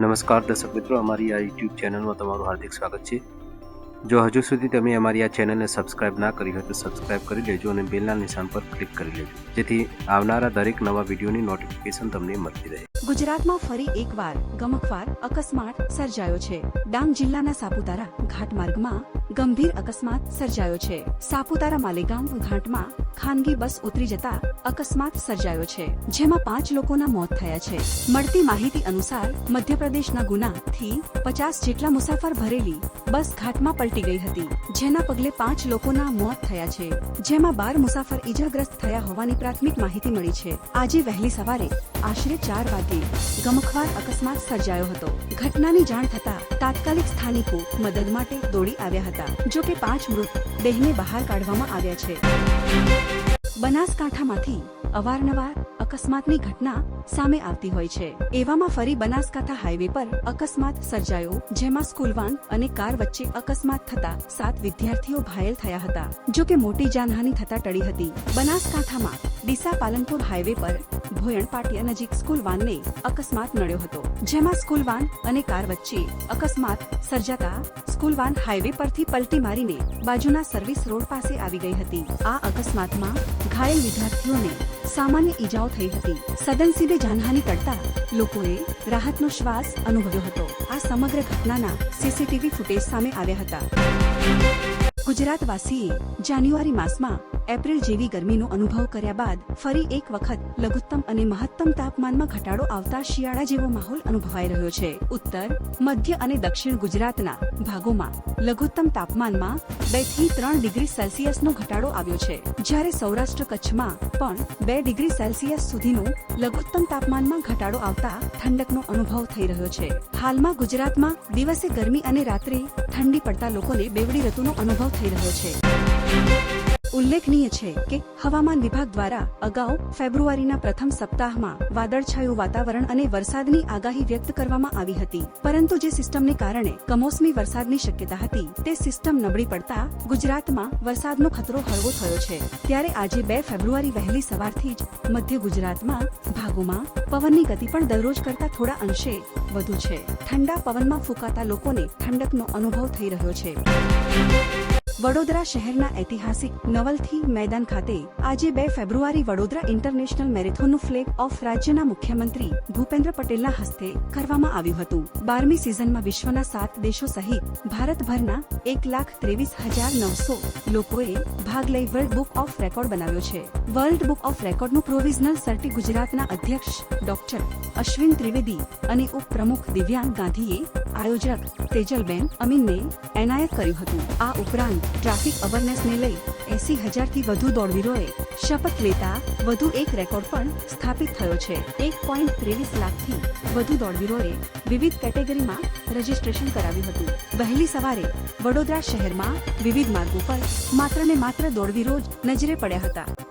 નમસ્કાર દર્શક મિત્રો, અમારી આ યુટ્યુબ ચેનલમાં તમારું હાર્દિક સ્વાગત છે. જો હજુ સુધી તમે અમારી આ ચેનલને સબસ્ક્રાઇબ ના કરી હોય તો સબસ્ક્રાઇબ કરી લેજો અને બેલના નિશાન પર ક્લિક કરી લેજો. જેથી આવનારા દરેક નવા વિડીયોની નોટિફિકેશન તમને મળતી રહે. ગુજરાતમાં ફરી એકવાર ગમકવાર, અકસ્માત સર્જાયો છે. ડાંગ જિલ્લાના સાપુતારા ઘાટમાર્ગમાં ગંભીર અકસ્માત સર્જાયો છે. સાપુતારા માલેગામ ઘાટમાં ખાનગી બસ ઉતરી જતા અકસ્માત સર્જાયો છે, જેમાં પાંચ લોકોના મોત થયા છે. મળતી માહિતી અનુસાર, મધ્યપ્રદેશના ગુનાથી પચાસ જેટલા મુસાફર ભરેલી બસ ઘાટમાં પલટી ગઈ હતી, જેના પગલે પાંચ લોકોના મોત થયા છે, જેમાં બાર મુસાફર ઈજાગ્રસ્ત થયા હોવાની પ્રાથમિક માહિતી મળી છે. આજે વહેલી સવારે આશરે ચાર વાગ્યે ગમખવાર અકસ્માત સર્જાયો હતો. ઘટનાની જાણ થતા તાત્કાલિક સ્થાનિકો મદદ માટે દોડી આવ્યા હતા. જો કે પાંચ મૃત દેહને બહાર કાઢવામાં આવ્યા છે. બનાસકાંઠામાંથી અવારનવાર અકસ્માતની ઘટના સામે આવતી હોય છે. એવામાં ફરી બનાસકાંઠા હાઈવે પર અકસ્માત સર્જાયો, જેમાં સ્કૂલ વાન અને કાર વચ્ચે અકસ્માત થતા સાત વિદ્યાર્થીઓ ઘાયલ થયા હતા. જો કે મોટી જાનહાની થતા ટળી હતી. બનાસકાંઠામાં ડીસા પાલનપુર હાઈવે પર ભોયણ પાટિયા નજીક સ્કૂલ વાનને અકસ્માત નડ્યો હતો, જેમાં સ્કૂલ વાન અને કાર વચ્ચે અકસ્માત સર્જાતા સ્કૂલ વાન હાઈવે પરથી પલટી મારીને બાજુના સર્વિસ રોડ પાસે આવી ગઈ હતી. આ અકસ્માતમાં ઘાયલ વિદ્યાર્થીઓને સામાન્ય ઈજાઓ થઈ હતી. સદનસીબે જાનહાની કરતા લોકોએ રાહતનો શ્વાસ અનુભવ્યો હતો. આ સમગ્ર ઘટનાના સીસીટીવી ફૂટેજ સામે આવ્યા હતા. ગુજરાતવાસીએ જાન્યુઆરી માસમાં એપ્રિલ જેવી ગરમીનો અનુભવ કર્યા બાદ ફરી એક વખત લઘુત્તમ અને મહત્તમ તાપમાનમાં ઘટાડો આવતા શિયાળા જેવો માહોલ અનુભવાઈ રહ્યો છે. ઉત્તર, મધ્ય અને દક્ષિણ ગુજરાતના ભાગોમાં લઘુત્તમ તાપમાનમાં બેથી ત્રણ ડિગ્રી સેલ્સિયસનો ઘટાડો આવ્યો છે. જ્યારે સૌરાષ્ટ્ર કચ્છમાં પણ બે ડિગ્રી સેલ્સિયસ સુધીનો લઘુત્તમ તાપમાનમાં ઘટાડો આવતા ઠંડકનો અનુભવ થઈ રહ્યો છે. હાલમાં ગુજરાતમાં દિવસે ગરમી અને રાત્રે ઠંડી પડતા લોકોને બેવડી ઋતુનો અનુભવ થઈ રહ્યો છે. ઉલ્લેખનીય છે કે હવામાન વિભાગ દ્વારા અગાઉ ફેબ્રુઆરીના પ્રથમ સપ્તાહમાં વાદળછાયું વાતાવરણ અને વરસાદની આગાહી વ્યક્ત કરવામાં આવી હતી. પરંતુ જે સિસ્ટમને કારણે કમોસમી વરસાદની શક્યતા હતી, તે સિસ્ટમ નબળી પડતા ગુજરાતમાં વરસાદનો ખતરો હળવો થયો છે. ત્યારે આજે બે ફેબ્રુઆરી વહેલી સવારથી જ મધ્ય ગુજરાતમાં ભાગોમાં પવનની ગતિ પણ દરરોજ કરતા થોડા અંશે વધુ છે. ઠંડા પવનમાં ફૂંકાતા લોકોને ઠંડકનો અનુભવ થઈ રહ્યો છે. વડોદરા શહેરના ઐતિહાસિક નવલથી મેદાન ખાતે આજે બે ફેબ્રુઆરી વડોદરા ઇન્ટરનેશનલ મેરેથોનનું ફ્લેગ ઓફ રાજ્યના મુખ્યમંત્રી ભૂપેન્દ્ર પટેલના હસ્તે કરવામાં આવ્યું હતું. બારમી સિઝનમાં વિશ્વના સાત દેશો સહિત ભારતભરના એક લાખ ત્રેવીસ હજાર નવસો લોકોએ ભાગ લઈ વર્લ્ડ બુક ઓફ રેકોર્ડ બનાવ્યો છે. વર્લ્ડ બુક ઓફ રેકોર્ડનું પ્રોવિઝનલ સર્ટી ગુજરાતના અધ્યક્ષ ડોક્ટર અશ્વિન ત્રિવેદી અને ઉપપ્રમુખ દિવ્યાંગ ગાંધીએ આયોજક તેજલબેન અમીનને એનાયત કર્યું હતું. આ ઉપરાંત ટ્રાફિક અવેરનેસને લઈ એસી હજારથી વધુ દોડવીરોએ શપથ લેતા વધુ એક રેકોર્ડ પણ સ્થાપિત થયો છે. એક પોઈન્ટ ત્રેવીસ લાખથી વધુ દોડવીરોએ વિવિધ કેટેગરીમાં રજીસ્ટ્રેશન કરાવ્યું હતું. વહેલી સવારે વડોદરા શહેરમાં વિવિધ માર્ગો પર માત્ર ને માત્ર દોડવીરો જ નજરે પડ્યા હતા.